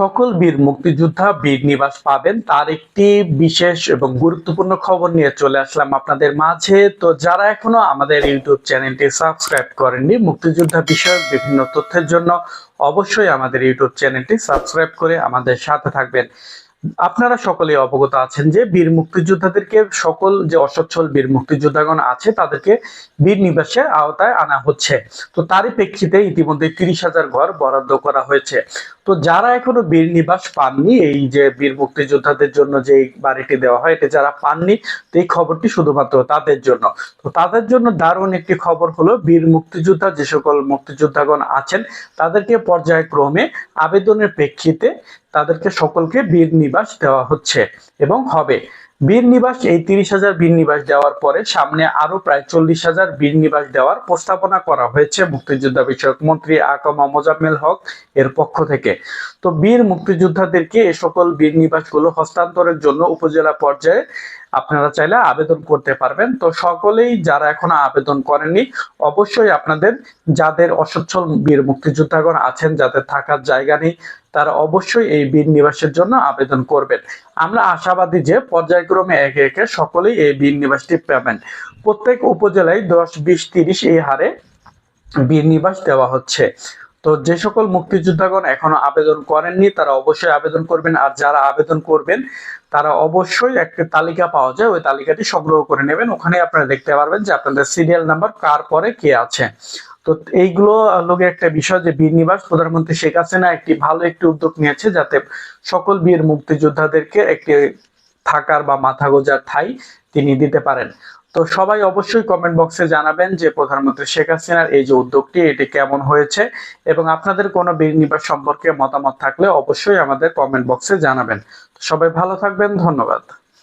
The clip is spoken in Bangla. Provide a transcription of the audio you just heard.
সকল বীর মুক্তিযোদ্ধা, বীর নিবাস পাবেন। তার একটি বিশেষ এবং গুরুত্বপূর্ণ খবর নিয়ে চলে আসলাম আপনাদের মাঝে। তো যারা এখনও আমাদের ইউটিউব চ্যানেলটি সাবস্ক্রাইব করেননি, মুক্তিযোদ্ধা বিষয়ক বিভিন্ন তথ্যের জন্য অবশ্যই আমাদের ইউটিউব চ্যানেলটি সাবস্ক্রাইব করে আমাদের সাথে থাকবেন। আপনারা সকলে অবগত আছেন যে বীর মুক্তিযোদ্ধাদেরকে সকল যে অসচ্ছল বীর মুক্তিযোদ্ধাগণ আছে, তাদেরকে বীর নিবাসের আওতায় আনা হচ্ছে। তো তারই প্রেক্ষিতে ইতিমধ্যে তিরিশ হাজার ঘর বরাদ্দ করা হয়েছে। তো যারা এখনও বীর নিবাস পাননি, এই যে বীর মুক্তিযোদ্ধাদের জন্য যে বাড়িটি দেওয়া হয়, এটা যারা পাননি, তো এই খবরটি শুধুমাত্র তাদের জন্য। তো তাদের জন্য দারুণ একটি খবর হলো, বীর মুক্তিযোদ্ধা যে সকল মুক্তিযোদ্ধাগণ আছেন, তাদেরকে পর্যায়ক্রমে আবেদনের প্রেক্ষিতে তাদেরকে সকলকে বীর নিবাস দেওয়া হচ্ছে এবং হবে। বীর নিবাস, এই তিরিশ হাজার বীর নিবাস দেওয়ার পরে সামনে আরও প্রায় চল্লিশ হাজার বীর নিবাস দেওয়ার প্রস্তাবনা করা হয়েছে মুক্তিযোদ্ধা বিষয়ক মন্ত্রী আকমা মোজাম্মেল হক এর পক্ষ থেকে। তো বীর মুক্তিযোদ্ধাদেরকে এ সকল বীর নিবাসগুলো হস্তান্তরের জন্য উপজেলা পর্যায়ে আপনারা চাইলে আবেদন করতে পারবেন। তো সকলেই যারা এখনও আবেদন করেননি, অবশ্যই আপনাদের যাদের অসচ্ছল বীর মুক্তিযোদ্ধাগণ আছেন, যাদের থাকার জায়গা নেই, তারা অবশ্যই এই বীর নিবাসের জন্য আবেদন করবেন। আমরা আশাবাদী যে পর্যায়ক্রমে একে একে সকলেই এই বীর নিবাসটি পাবেন। প্রত্যেক উপজেলায় দশ, বিশ, তিরিশ এই হারে বীর নিবাস দেওয়া হচ্ছে। তো যে সকল মুক্তিযোদ্ধাগণ এখনও আবেদন করেননি, তারা অবশ্যই আবেদন করবেন। আর যারা আবেদন করবেন, তারা অবশ্যই একটা তালিকা পাওয়া যায়। ওই তালিকাটি সংগ্রহ করে নেবেন। ওখানে আপনারা দেখতে পারবেন যে আপনাদের সিরিয়াল নাম্বার কার পরে কে আছে। তো এইগুলো লোকের একটা বিষয় যে বীর নিবাস প্রধানমন্ত্রী শেখ হাসিনা একটি ভালো একটি উদ্যোগ নিয়েছে যাতে সকল বীর মুক্তিযোদ্ধাদেরকে একটি থাকার বা মাথা গোজার ঠাই তিনি দিতে পারেন। তো সবাই অবশ্যই কমেন্ট বক্সে জানাবেন যে প্রধানমন্ত্রী শেখ হাসিনার এই যে উদ্যোগটি, এটি কেমন হয়েছে এবং আপনাদের কোনো নিবাস সম্পর্কে মতামত থাকলে অবশ্যই আমাদের কমেন্ট বক্সে জানাবেন। সবাই ভালো থাকবেন, ধন্যবাদ।